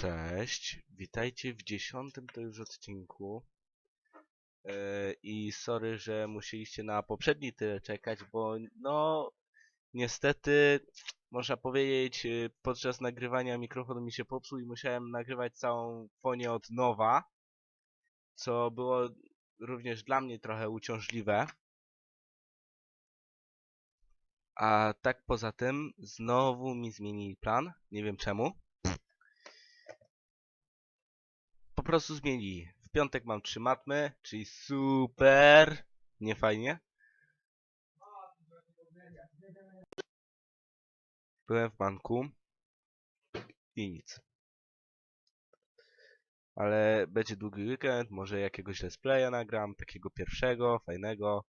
Cześć, witajcie w dziesiątym to już odcinku. E, I sorry, że musieliście na poprzedni tyle czekać, bo no niestety można powiedzieć e, podczas nagrywania mikrofon mi się popsuł i musiałem nagrywać całą fonię od nowa, co było również dla mnie trochę uciążliwe. A tak poza tym znowu mi zmienili plan, nie wiem czemu. Prostu zmienili. W piątek mam trzy matmy, czyli super. Nie fajnie. Byłem w banku i nic. Ale będzie długi weekend, może jakiegoś let's playa nagram, takiego pierwszego, fajnego.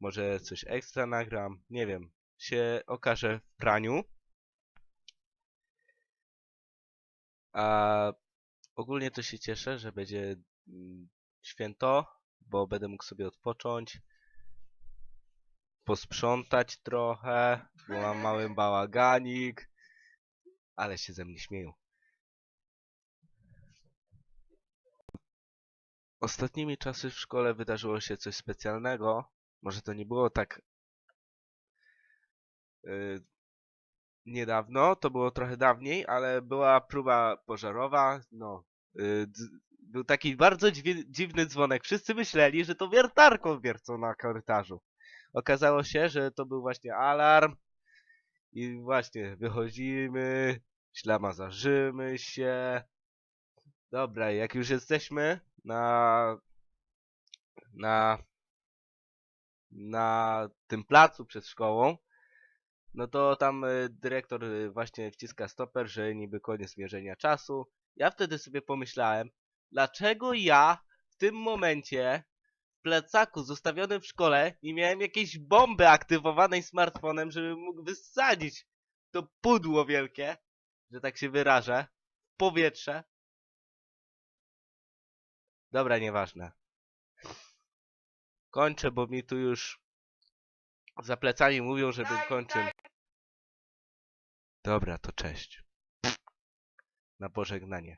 Może coś ekstra nagram, nie wiem. Się okaże w praniu. A Ogólnie to się cieszę, że będzie mm, święto, bo będę mógł sobie odpocząć, posprzątać trochę, bo mam mały bałaganik, ale się ze mnie śmieją. Ostatnimi czasy w szkole wydarzyło się coś specjalnego. Może to nie było tak yy, niedawno, to było trochę dawniej, ale była próba pożarowa, no, y, był taki bardzo dziwny dzwonek. Wszyscy myśleli, że to wiertarką wiercą na korytarzu. Okazało się, że to był właśnie alarm i właśnie wychodzimy, ślamazarzymy się. Dobra, jak już jesteśmy na na na tym placu przed szkołą, no to tam y, dyrektor y, właśnie wciska stoper, że niby koniec mierzenia czasu. Ja wtedy sobie pomyślałem, dlaczego ja w tym momencie w plecaku zostawionym w szkole nie miałem jakiejś bomby aktywowanej smartfonem, żeby mógł wysadzić to pudło wielkie, że tak się wyrażę, w powietrze. Dobra, nieważne. Kończę, bo mi tu już za plecami mówią, żebym kończył. Dobra, to cześć. Na pożegnanie.